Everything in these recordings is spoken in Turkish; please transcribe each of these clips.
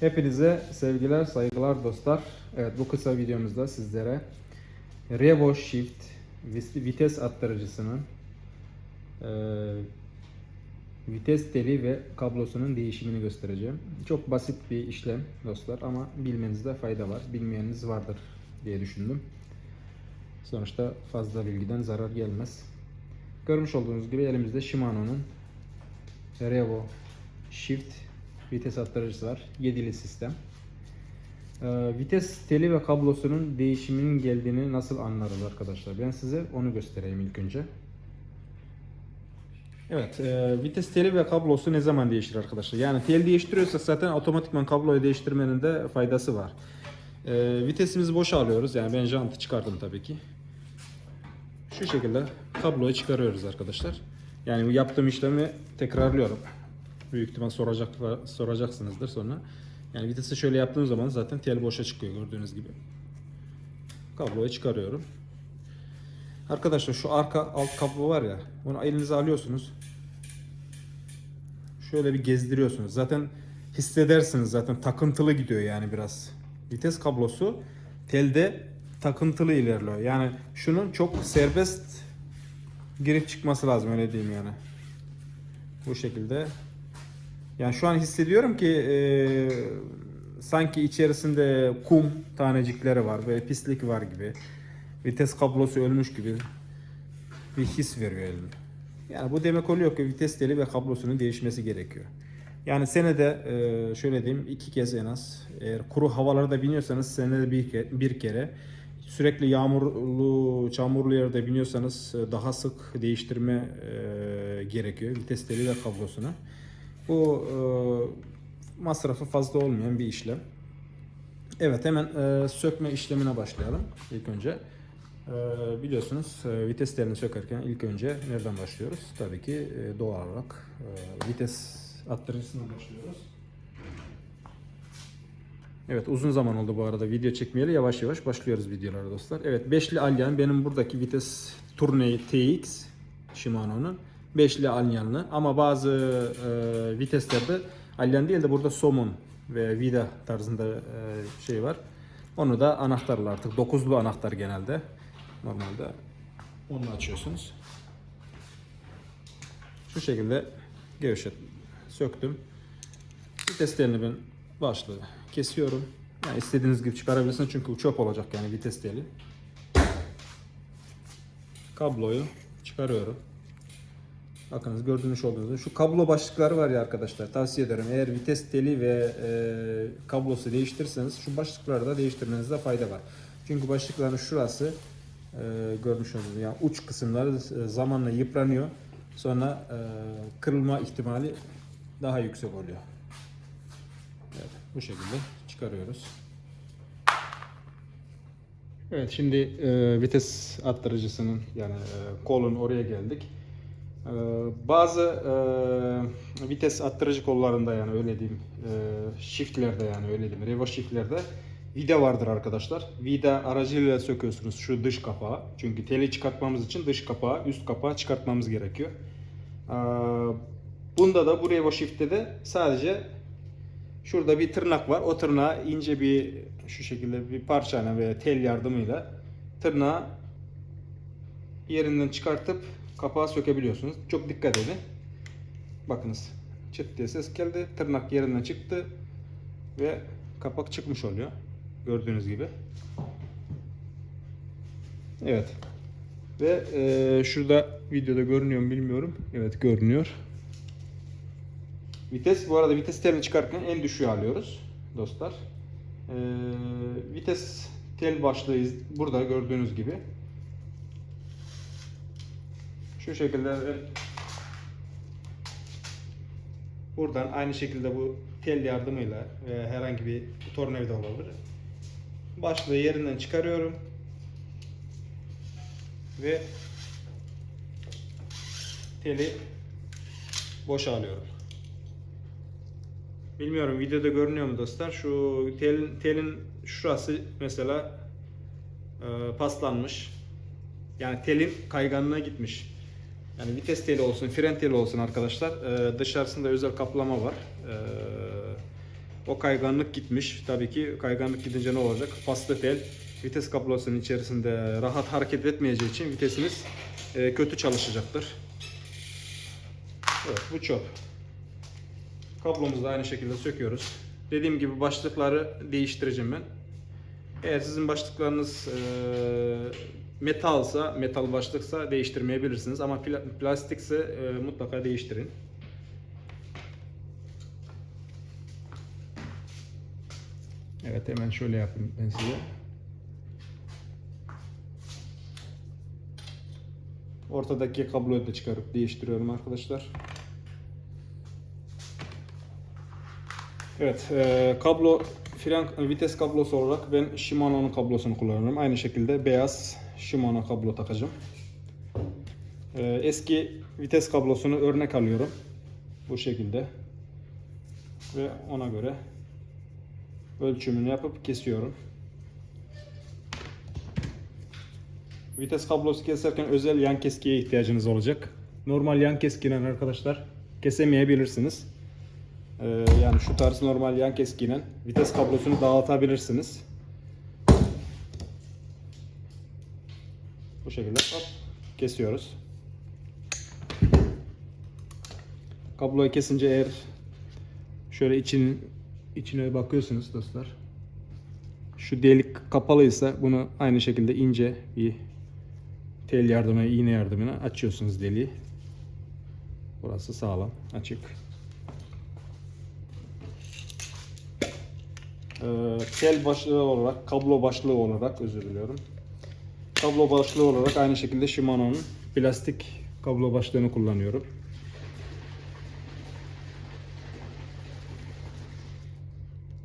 Hepinize sevgiler, saygılar dostlar. Evet bu kısa videomuzda sizlere Revo Shift vites aktarıcısının e, vites teli ve kablosunun değişimini göstereceğim. Çok basit bir işlem dostlar ama bilmenizde fayda var. Bilmeyeniniz vardır diye düşündüm. Sonuçta fazla bilgiden zarar gelmez. Görmüş olduğunuz gibi elimizde Shimano'nun Revo Shift vites aktarıcısı var. Yedili sistem. Ee, vites teli ve kablosunun değişiminin geldiğini nasıl anlarız arkadaşlar? Ben size onu göstereyim ilk önce. Evet, e, vites teli ve kablosu ne zaman değişir arkadaşlar? Yani tel değiştiriyorsak zaten otomatikman kabloyu değiştirmenin de faydası var. E, vitesimizi boşa alıyoruz. Yani ben jantı çıkardım tabii ki. Şu şekilde kabloyu çıkarıyoruz arkadaşlar. Yani yaptığım işlemi tekrarlıyorum. Büyük ihtimal soracak, soracaksınızdır sonra. Yani vitesi şöyle yaptığım zaman zaten tel boşa çıkıyor gördüğünüz gibi. Kabloyu çıkarıyorum. Arkadaşlar şu arka alt kablo var ya onu elinize alıyorsunuz. Şöyle bir gezdiriyorsunuz. Zaten hissedersiniz zaten takıntılı gidiyor yani biraz. Vites kablosu telde takıntılı ilerliyor. Yani şunun çok serbest girip çıkması lazım öyle diyeyim yani. Bu şekilde. Yani şu an hissediyorum ki e, sanki içerisinde kum tanecikleri var ve pislik var gibi. Vites kablosu ölmüş gibi bir his veriyor elime. Yani bu demek oluyor ki vites teli ve kablosunun değişmesi gerekiyor. Yani senede e, şöyle diyeyim iki kez en az. Eğer kuru havalarda biniyorsanız senede bir, ke- bir kere. Sürekli yağmurlu, çamurlu yerde biniyorsanız e, daha sık değiştirme e, gerekiyor vites teli ve kablosunu. Bu e, masrafı fazla olmayan bir işlem. Evet hemen e, sökme işlemine başlayalım ilk önce. E, biliyorsunuz e, vites telini sökerken ilk önce nereden başlıyoruz? Tabii ki e, doğal olarak e, vites attırıcısından başlıyoruz. Evet uzun zaman oldu bu arada video çekmeyeli yavaş yavaş başlıyoruz videolara dostlar. Evet beşli alyan benim buradaki vites Tourney TX Shimano'nun beşli alyanlı ama bazı e, viteslerde alyan değil de burada somun ve vida tarzında e, şey var. Onu da anahtarla artık dokuzlu anahtar genelde. Normalde onu açıyorsunuz. Şu şekilde gevşet söktüm. Vites telini ben başlığı kesiyorum. Yani istediğiniz gibi çıkarabilirsiniz çünkü bu çöp olacak yani vites teli. Kabloyu çıkarıyorum. Bakınız gördüğünüz olduğunuz şu kablo başlıkları var ya arkadaşlar tavsiye ederim. Eğer vites teli ve e, kablosu değiştirirseniz şu başlıkları da değiştirmenizde fayda var. Çünkü başlıkların şurası e, görmüş olduğunuz yani uç kısımları e, zamanla yıpranıyor. Sonra e, kırılma ihtimali daha yüksek oluyor. Evet, bu şekilde çıkarıyoruz. Evet şimdi e, vites attırıcısının yani e, kolun oraya geldik. E, bazı e, vites attırıcı kollarında yani öyle diyeyim e, shiftlerde yani öyle diyeyim revo shiftlerde vida vardır arkadaşlar. Vida aracıyla söküyorsunuz şu dış kapağı. Çünkü teli çıkartmamız için dış kapağı, üst kapağı çıkartmamız gerekiyor. E, bunda da bu revo shift'te de sadece Şurada bir tırnak var. O tırnağı ince bir şu şekilde bir parçayla veya tel yardımıyla tırnağı yerinden çıkartıp kapağı sökebiliyorsunuz. Çok dikkat edin. Bakınız çıt diye ses geldi. Tırnak yerinden çıktı ve kapak çıkmış oluyor. Gördüğünüz gibi. Evet. Ve eee, şurada videoda görünüyor mu bilmiyorum. Evet görünüyor. Vites bu arada vites telini çıkarken en düşüğü alıyoruz dostlar. Ee, vites tel başlığı burada gördüğünüz gibi. Şu şekilde buradan aynı şekilde bu tel yardımıyla veya herhangi bir tornavida olabilir. Başlığı yerinden çıkarıyorum. Ve teli boşa alıyorum. Bilmiyorum videoda görünüyor mu dostlar? Şu tel, telin şurası mesela e, paslanmış. Yani telin kayganlığa gitmiş. Yani vites teli olsun, fren teli olsun arkadaşlar. E, dışarısında özel kaplama var. E, O kayganlık gitmiş. Tabii ki kayganlık gidince ne olacak? Paslı tel vites kablosunun içerisinde rahat hareket etmeyeceği için vitesiniz e, kötü çalışacaktır. Evet bu çöp. Kablomuzu da aynı şekilde söküyoruz. Dediğim gibi başlıkları değiştireceğim ben. Eğer sizin başlıklarınız e, metalsa, metal başlıksa değiştirmeyebilirsiniz ama pla- plastikse e, mutlaka değiştirin. Evet hemen şöyle yapayım ben size. Ortadaki kabloyu da çıkarıp değiştiriyorum arkadaşlar. Evet, e, kablo fren vites kablosu olarak ben Shimano'nun kablosunu kullanıyorum. Aynı şekilde beyaz Shimano kablo takacağım. E, eski vites kablosunu örnek alıyorum. Bu şekilde. Ve ona göre ölçümünü yapıp kesiyorum. Vites kablosu keserken özel yan keskiye ihtiyacınız olacak. Normal yan keskiyle arkadaşlar kesemeyebilirsiniz. Ee, yani şu tarz normal yan keskiyle vites kablosunu dağıtabilirsiniz. Bu şekilde hop kesiyoruz. Kabloyu kesince eğer şöyle için içine bakıyorsunuz dostlar. Şu delik kapalıysa bunu aynı şekilde ince bir tel yardımıyla, iğne yardımıyla açıyorsunuz deliği. Burası sağlam, açık. Ee, tel başlığı olarak, kablo başlığı olarak özür diliyorum. Kablo başlığı olarak aynı şekilde Shimano'nun plastik kablo başlığını kullanıyorum.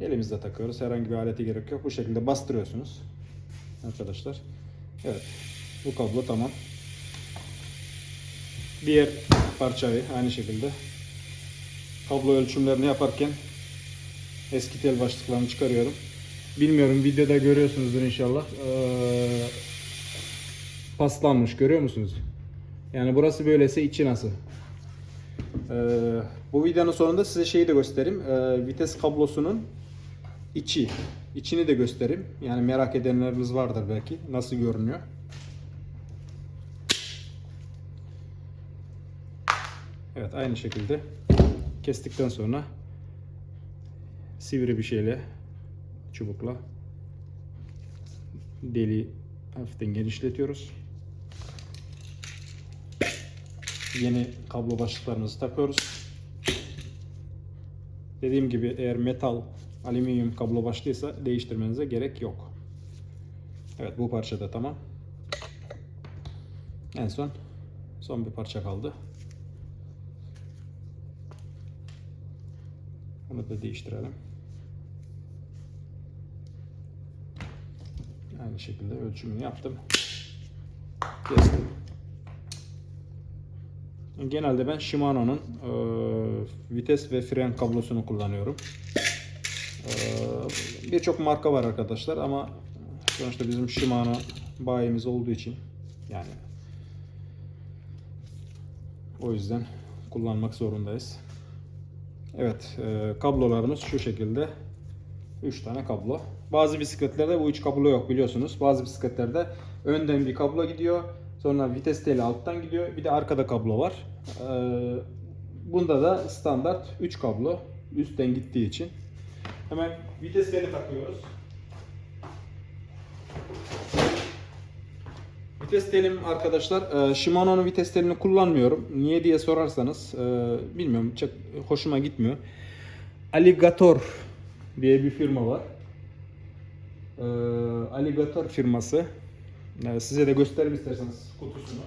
Elimizde takıyoruz. Herhangi bir alete gerek yok. Bu şekilde bastırıyorsunuz. Arkadaşlar. Evet. Bu kablo tamam. Diğer parçayı aynı şekilde kablo ölçümlerini yaparken eski tel başlıklarını çıkarıyorum. Bilmiyorum videoda görüyorsunuzdur inşallah. Ee, paslanmış görüyor musunuz? Yani burası böylese içi nasıl? Ee, bu videonun sonunda size şeyi de göstereyim. Ee, vites kablosunun içi. içini de göstereyim. Yani merak edenleriniz vardır belki. Nasıl görünüyor? Evet aynı şekilde kestikten sonra sivri bir şeyle çubukla deliği hafiften genişletiyoruz. Yeni kablo başlıklarımızı takıyoruz. Dediğim gibi eğer metal, alüminyum kablo başlıysa değiştirmenize gerek yok. Evet bu parça da tamam. En son son bir parça kaldı. Bunu da değiştirelim. Aynı şekilde ölçümünü yaptım. Kestim. Genelde ben Shimano'nun e, vites ve fren kablosunu kullanıyorum. E, Birçok marka var arkadaşlar ama sonuçta bizim Shimano bayimiz olduğu için yani o yüzden kullanmak zorundayız. Evet, e, kablolarımız şu şekilde. 3 tane kablo. Bazı bisikletlerde bu 3 kablo yok biliyorsunuz. Bazı bisikletlerde önden bir kablo gidiyor. Sonra vites teli alttan gidiyor. Bir de arkada kablo var. E, bunda da standart 3 kablo üstten gittiği için. Hemen vites teli takıyoruz. Vites telim arkadaşlar e, Shimano'nun vites telini kullanmıyorum. Niye diye sorarsanız e, bilmiyorum çok hoşuma gitmiyor. Alligator diye bir firma var. E, Alligator firması. E, size de göstereyim isterseniz kutusunu.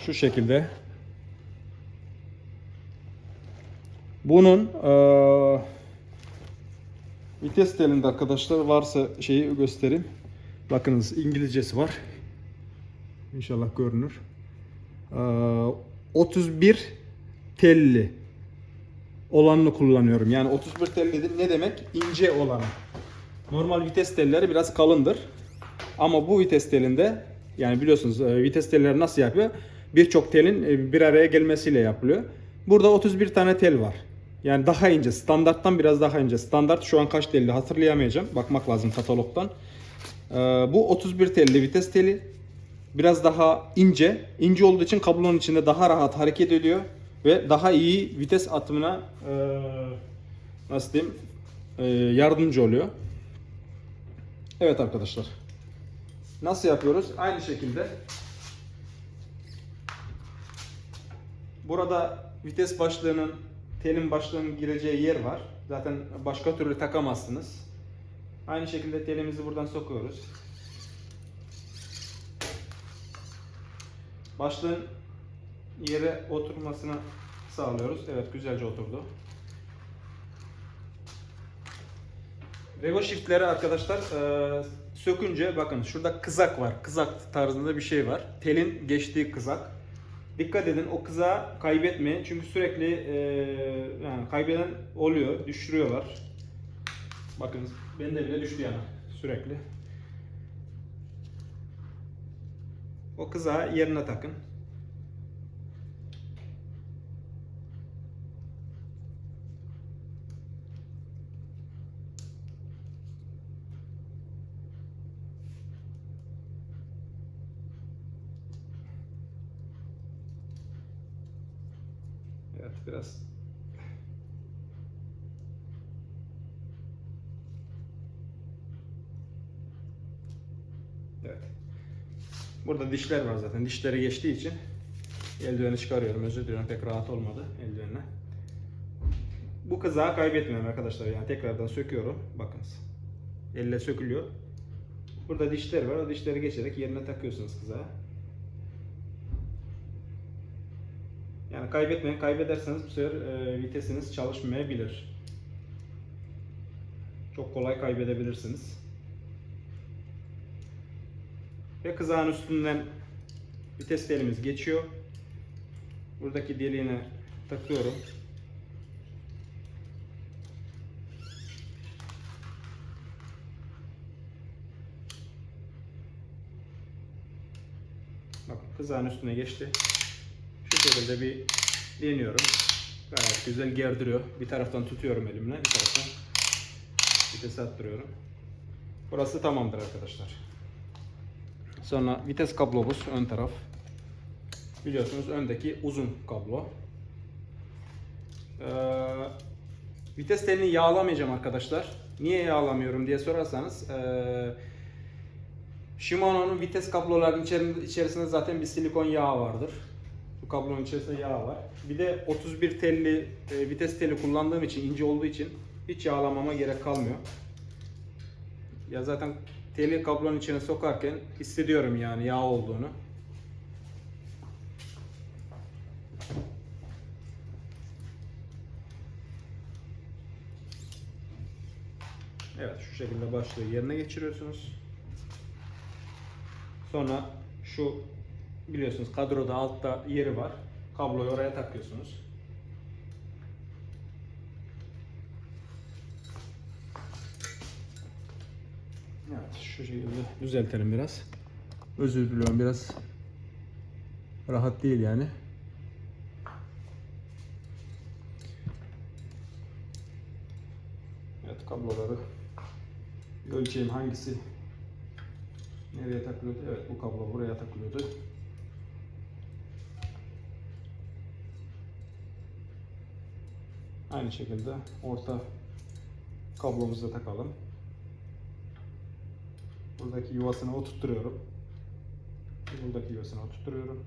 Şu şekilde. Bunun eee Vites telinde arkadaşlar varsa şeyi göstereyim. Bakınız İngilizcesi var. İnşallah görünür. Ee, 31 telli olanını kullanıyorum. Yani 31 telli ne demek? İnce olanı. Normal vites telleri biraz kalındır. Ama bu vites telinde yani biliyorsunuz e, vites telleri nasıl yapıyor? Birçok telin e, bir araya gelmesiyle yapılıyor. Burada 31 tane tel var. Yani daha ince. Standarttan biraz daha ince. Standart şu an kaç telli hatırlayamayacağım. Bakmak lazım katalogdan. Ee, bu 31 telli vites teli. Biraz daha ince. İnce olduğu için kablonun içinde daha rahat hareket ediyor. Ve daha iyi vites atımına ee, nasıl diyeyim ee, yardımcı oluyor. Evet arkadaşlar. Nasıl yapıyoruz? Aynı şekilde Burada vites başlığının, telin başlığının gireceği yer var. Zaten başka türlü takamazsınız. Aynı şekilde telimizi buradan sokuyoruz. Başlığın yere oturmasını sağlıyoruz. Evet güzelce oturdu. Rego shiftleri arkadaşlar e, sökünce bakın şurada kızak var. Kızak tarzında bir şey var. Telin geçtiği kızak. Dikkat edin o kızağı kaybetmeyin. Çünkü sürekli e, yani kaybeden oluyor. Düşürüyorlar. Bakın bende bile düştü yani sürekli. O kızağı yerine takın. Evet biraz Evet. Burada dişler var zaten. Dişleri geçtiği için eldiveni çıkarıyorum. Özür diliyorum. Pek rahat olmadı eldivenle. Bu kızağı kaybetmiyorum arkadaşlar. Yani tekrardan söküyorum. Bakınız. Elle sökülüyor. Burada dişler var. O dişleri geçerek yerine takıyorsunuz kızağı. Kaybetmeyin. Kaybederseniz bu sefer e, vitesiniz çalışmayabilir. Çok kolay kaybedebilirsiniz. Ve kızağın üstünden vites telimiz geçiyor. Buradaki deliğine takıyorum. Bakın kızağın üstüne geçti. Şu şekilde bir deniyorum. Gayet güzel gerdiriyor. Bir taraftan tutuyorum elimle, bir taraftan vites attırıyorum. Burası tamamdır arkadaşlar. Sonra vites kablomuz ön taraf. Biliyorsunuz öndeki uzun kablo. Ee, vites telini yağlamayacağım arkadaşlar. Niye yağlamıyorum diye sorarsanız ee, Shimano'nun vites kablolarının içerisinde, zaten bir silikon yağı vardır. Kablonun içerisinde yağ var. Bir de 31 telli e, vites teli kullandığım için ince olduğu için hiç yağlamama gerek kalmıyor. Ya zaten teli kablonun içine sokarken hissediyorum yani yağ olduğunu. Evet şu şekilde başlığı yerine geçiriyorsunuz. Sonra şu biliyorsunuz kadroda altta yeri var. Kabloyu oraya takıyorsunuz. Evet şu şekilde düzeltelim biraz. Özür diliyorum biraz rahat değil yani. Evet kabloları ölçeyim hangisi nereye takılıyordu? Evet bu kablo buraya takılıyordu. Aynı şekilde orta kablomuzu da takalım. Buradaki yuvasını oturtturuyorum. Buradaki yuvasını oturtturuyorum.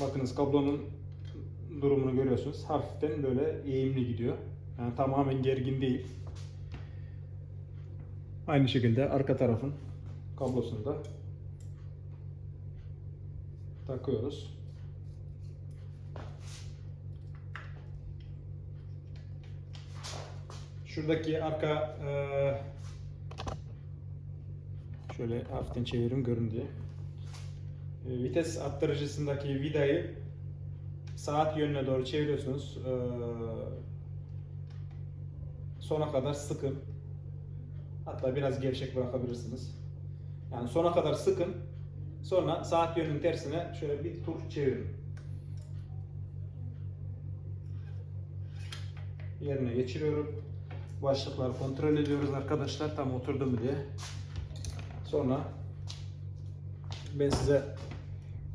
Bakınız kablonun durumunu görüyorsunuz. Hafiften böyle eğimli gidiyor. Yani tamamen gergin değil. Aynı şekilde arka tarafın kablosunu da takıyoruz. Şuradaki arka eee Şöyle hafiften çeviririm görün diye. E, vites arttırıcısındaki vidayı saat yönüne doğru çeviriyorsunuz. E, sona kadar sıkın. Hatta biraz gevşek bırakabilirsiniz. Yani sona kadar sıkın. Sonra saat yönünün tersine şöyle bir tur çevirin. yerine geçiriyorum. Başlıkları kontrol ediyoruz arkadaşlar tam oturdu mu diye. Sonra ben size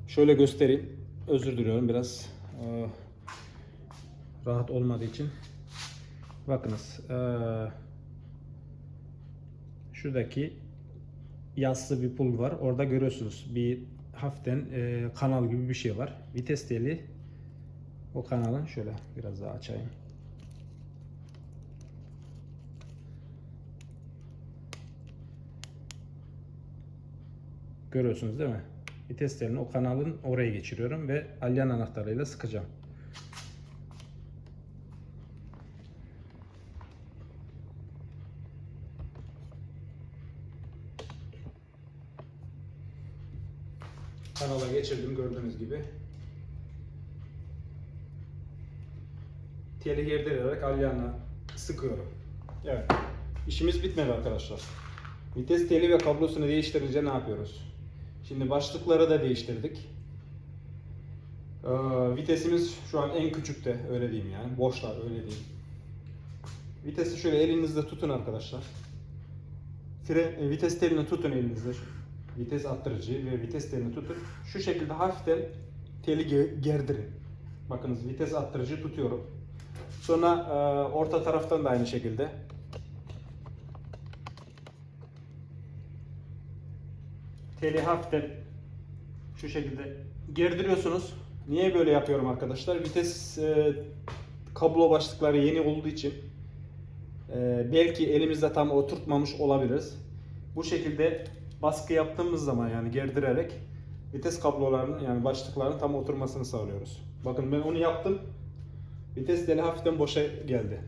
şöyle göstereyim. Özür diliyorum biraz e, rahat olmadığı için. Bakınız e, şuradaki yassı bir pul var. Orada görüyorsunuz bir hafiften e, kanal gibi bir şey var. Vites o kanalın şöyle biraz daha açayım. Görüyorsunuz değil mi? Vites telini o kanalın oraya geçiriyorum ve alyan anahtarıyla sıkacağım. Kanala geçirdim gördüğünüz gibi. Teli gerdirerek alyanla sıkıyorum. Evet. İşimiz bitmedi arkadaşlar. Vites teli ve kablosunu değiştirince ne yapıyoruz? Şimdi başlıkları da değiştirdik. Ee, vitesimiz şu an en küçükte öyle diyeyim yani. Boşlar öyle diyeyim. Vitesi şöyle elinizde tutun arkadaşlar. Fre, e, vites telini tutun elinizde. Vites arttırıcı ve vites telini tutun. Şu şekilde hafiften teli ge- gerdirin. Bakınız vites arttırıcı tutuyorum. Sonra e, orta taraftan da aynı şekilde. Teli hafiften şu şekilde gerdiriyorsunuz. Niye böyle yapıyorum arkadaşlar? Vites e, kablo başlıkları yeni olduğu için e, belki elimizde tam oturtmamış olabiliriz. Bu şekilde baskı yaptığımız zaman yani gerdirerek vites kablolarının yani başlıkların tam oturmasını sağlıyoruz. Bakın ben onu yaptım. Vites teli hafiften boşa geldi.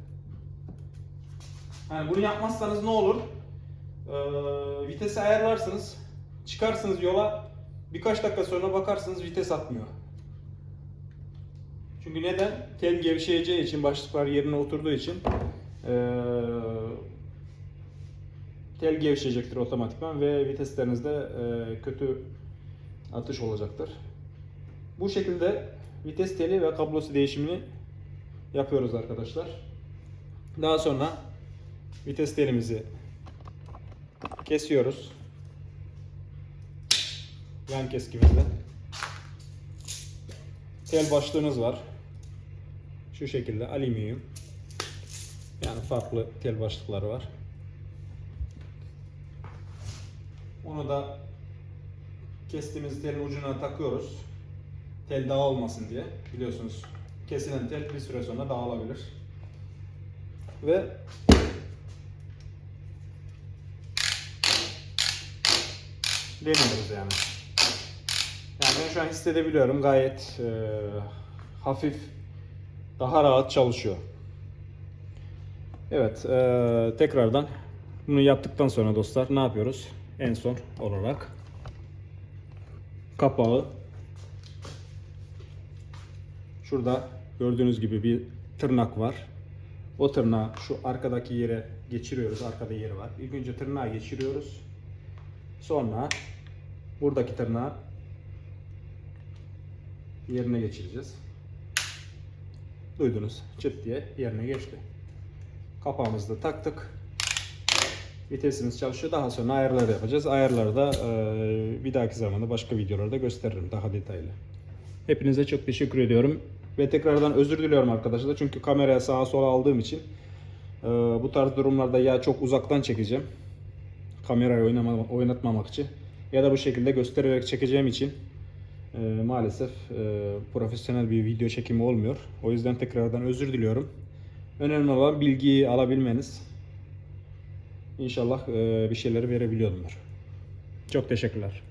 Yani bunu yapmazsanız ne olur? Ee, vitesi ayarlarsınız. Çıkarsınız yola. Birkaç dakika sonra bakarsınız vites atmıyor. Çünkü neden? Tel gevşeyeceği için, başlıklar yerine oturduğu için ee, tel gevşeyecektir otomatikman ve viteslerinizde kötü atış olacaktır. Bu şekilde vites teli ve kablosu değişimini yapıyoruz arkadaşlar. Daha sonra vites telimizi kesiyoruz. Yan keskimizle. Tel başlığınız var. Şu şekilde alüminyum. Yani farklı tel başlıkları var. Onu da kestiğimiz telin ucuna takıyoruz. Tel dağılmasın diye. Biliyorsunuz kesilen tel bir süre sonra dağılabilir. Ve deniyoruz yani. Ben şu an hissedebiliyorum gayet e, hafif, daha rahat çalışıyor. Evet, e, tekrardan bunu yaptıktan sonra dostlar ne yapıyoruz? En son olarak kapağı Şurada gördüğünüz gibi bir tırnak var. O tırnağı şu arkadaki yere geçiriyoruz. Arkada yeri var. İlk önce tırnağı geçiriyoruz. Sonra buradaki tırnağı yerine geçireceğiz. Duydunuz. Çıt diye yerine geçti. Kapağımızı da taktık. Vitesimiz çalışıyor. Daha sonra ayarları yapacağız. Ayarları da eee, bir dahaki zamanda başka videolarda gösteririm daha detaylı. Hepinize çok teşekkür ediyorum. Ve tekrardan özür diliyorum arkadaşlar. Çünkü kameraya sağa sola aldığım için eee, bu tarz durumlarda ya çok uzaktan çekeceğim. Kamerayı oynatmamak için. Ya da bu şekilde göstererek çekeceğim için eee, maalesef eee, profesyonel bir video çekimi olmuyor. O yüzden tekrardan özür diliyorum. Önemli olan bilgiyi alabilmeniz. İnşallah eee, bir şeyleri verebiliyorumdur. Çok teşekkürler.